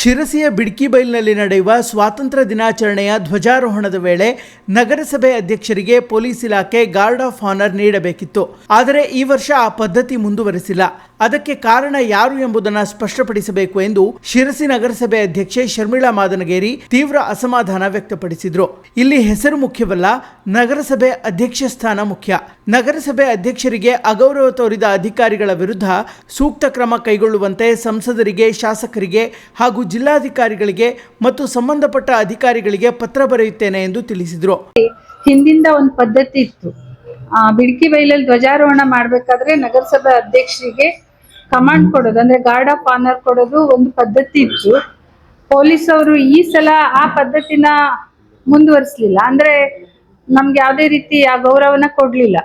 ಶಿರಸಿಯ ಬಿಡ್ಕಿಬೈಲ್ನಲ್ಲಿ ನಡೆಯುವ ಸ್ವಾತಂತ್ರ್ಯ ದಿನಾಚರಣೆಯ ಧ್ವಜಾರೋಹಣದ ವೇಳೆ ನಗರಸಭೆ ಅಧ್ಯಕ್ಷರಿಗೆ ಪೊಲೀಸ್ ಇಲಾಖೆ ಗಾರ್ಡ್ ಆಫ್ ಆನರ್ ನೀಡಬೇಕಿತ್ತು. ಆದರೆ ಈ ವರ್ಷ ಆ ಪದ್ಧತಿ ಮುಂದುವರೆಸಿಲ್ಲ. ಅದಕ್ಕೆ ಕಾರಣ ಯಾರು ಎಂಬುದನ್ನು ಸ್ಪಷ್ಟಪಡಿಸಬೇಕು ಎಂದು ಶಿರಸಿ ನಗರಸಭೆ ಅಧ್ಯಕ್ಷೆ ಶರ್ಮಿಳಾ ಮಾದನಗೇರಿ ತೀವ್ರ ಅಸಮಾಧಾನ ವ್ಯಕ್ತಪಡಿಸಿದ್ರು. ಇಲ್ಲಿ ಹೆಸರು ಮುಖ್ಯವಲ್ಲ, ನಗರಸಭೆ ಅಧ್ಯಕ್ಷ ಸ್ಥಾನ ಮುಖ್ಯ. ನಗರಸಭೆ ಅಧ್ಯಕ್ಷರಿಗೆ ಅಗೌರವ ತೋರಿದ ಅಧಿಕಾರಿಗಳ ವಿರುದ್ಧ ಸೂಕ್ತ ಕ್ರಮ ಕೈಗೊಳ್ಳುವಂತೆ ಸಂಸದರಿಗೆ, ಶಾಸಕರಿಗೆ ಹಾಗೂ ಜಿಲ್ಲಾಧಿಕಾರಿಗಳಿಗೆ ಮತ್ತು ಸಂಬಂಧಪಟ್ಟ ಅಧಿಕಾರಿಗಳಿಗೆ ಪತ್ರ ಬರೆಯುತ್ತೇನೆ ಎಂದು ತಿಳಿಸಿದರು. ಹಿಂದಿಂದ ಒಂದು ಪದ್ಧತಿ ಇತ್ತು. ಬಿಡಕಿ ಬೈಲಲ್ಲಿ ಧ್ವಜಾರೋಹಣ ಮಾಡಬೇಕಾದ್ರೆ ನಗರಸಭೆ ಅಧ್ಯಕ್ಷರಿಗೆ ಕಮಾಂಡ್ ಕೊಡೋದು. ಅಂದ್ರೆ ಗಾರ್ಡ್ ಆಫ್ ಆನರ್ ಕೊಡೋದು ಒಂದು ಪದ್ಧತಿ ಇತ್ತು. ಪೊಲೀಸ್ ಅವರು ಈ ಸಲ ಆ ಪದ್ಧತಿನ ಮುಂದುವರಿಸಲಿಲ್ಲ. ಅಂದ್ರೆ ನಮ್ಗೆ ಯಾವುದೇ ರೀತಿ ಆ ಗೌರವನ ಕೊಡ್ಲಿಲ್ಲ.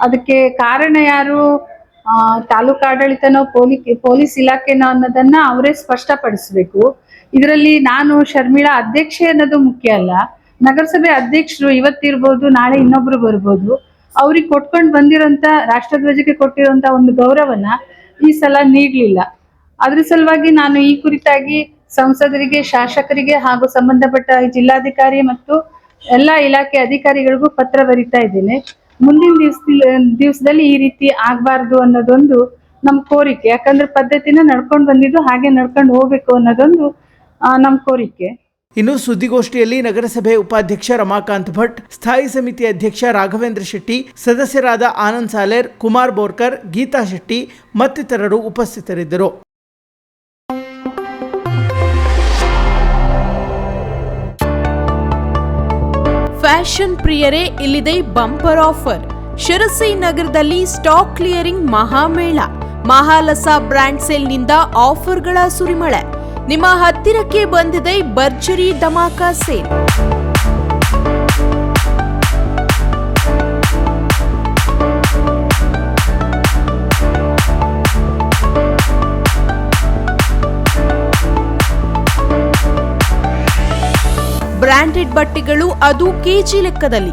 ಅದಕ್ಕೆ ಕಾರಣ ಯಾರು? ತಾಲೂಕು ಆಡಳಿತನೋ ಪೊಲೀ, ಪೊಲೀಸ್ ಇಲಾಖೆನೋ ಅನ್ನೋದನ್ನ ಅವರೇ ಸ್ಪಷ್ಟಪಡಿಸ್ಬೇಕು. ಇದರಲ್ಲಿ ನಾನು ಶರ್ಮಿಳಾ ಅಧ್ಯಕ್ಷೆ ಅನ್ನೋದು ಮುಖ್ಯ ಅಲ್ಲ. ನಗರಸಭೆ ಅಧ್ಯಕ್ಷರು ಇವತ್ತಿರ್ಬೋದು, ನಾಳೆ ಇನ್ನೊಬ್ರು ಬರ್ಬೋದು. ಅವ್ರಿಗೆ ಕೊಟ್ಕೊಂಡು ಬಂದಿರೋಂಥ, ರಾಷ್ಟ್ರಧ್ವಜಕ್ಕೆ ಕೊಟ್ಟಿರುವಂತ ಒಂದು ಗೌರವನ ಈ ಸಲ ನೀಡ್ಲಿಲ್ಲ. ಅದ್ರ ಸಲುವಾಗಿ ನಾನು ಈ ಕುರಿತಾಗಿ ಸಂಸದರಿಗೆ, ಶಾಸಕರಿಗೆ ಹಾಗೂ ಸಂಬಂಧಪಟ್ಟ ಜಿಲ್ಲಾಧಿಕಾರಿ ಮತ್ತು ಎಲ್ಲ ಇಲಾಖೆ ಅಧಿಕಾರಿಗಳಿಗೂ ಪತ್ರ ಬರಿತಾ ಇದ್ದೇನೆ. ಮುಂದಿನ ದಿವಸ ದಿವಸದಲ್ಲಿ ಈ ರೀತಿ ಆಗ್ಬಾರ್ದು ಅನ್ನೋದೊಂದು ನಮ್ ಕೋರಿಕೆ. ಯಾಕಂದ್ರೆ ಪದ್ಧತಿನ ನಡ್ಕೊಂಡು ಬಂದಿದ್ದು ಹಾಗೆ ನಡ್ಕೊಂಡು ಹೋಗ್ಬೇಕು ಅನ್ನೋದೊಂದು ನಮ್ಮ ನಮ್ ಕೋರಿಕೆ. ಇನ್ನು ಸುದ್ದಿಗೋಷ್ಠಿಯಲ್ಲಿ ನಗರಸಭೆ ಉಪಾಧ್ಯಕ್ಷ ರಮಾಕಾಂತ್ ಭಟ್, ಸ್ಥಾಯಿ ಸಮಿತಿ ಅಧ್ಯಕ್ಷ ರಾಘವೇಂದ್ರ ಶೆಟ್ಟಿ, ಸದಸ್ಯರಾದ ಆನಂದ್ ಸಾಲೇರ್, ಕುಮಾರ್ ಬೋರ್ಕರ್, ಗೀತಾ ಶೆಟ್ಟಿ ಮತ್ತಿತರರು ಉಪಸ್ಥಿತರಿದ್ದರು. ಫ್ಯಾಷನ್ ಪ್ರಿಯರೇ, ಇಲ್ಲಿದೆ ಬಂಪರ್ ಆಫರ್. ಶಿರಸಿ ನಗರದಲ್ಲಿ ಸ್ಟಾಕ್ ಕ್ಲಿಯರಿಂಗ್ ಮಹಾಮೇಳ. ಮಹಾಲಸಾ ಬ್ರ್ಯಾಂಡ್ ಸೇಲ್ನಿಂದ ಆಫರ್ಗಳ ಸುರಿಮಳೆ. ನಿಮ್ಮ ಹತ್ತಿರಕ್ಕೆ ಬಂದಿದೆ ಭರ್ಜರಿ ಧಮಾಕ ಸೇಲ್ ಬ್ರ್ಯಾಂಡೆಡ್ ಬಟ್ಟೆಗಳು ಅದು ಕೆಜಿ ಲೆಕ್ಕದಲ್ಲಿ.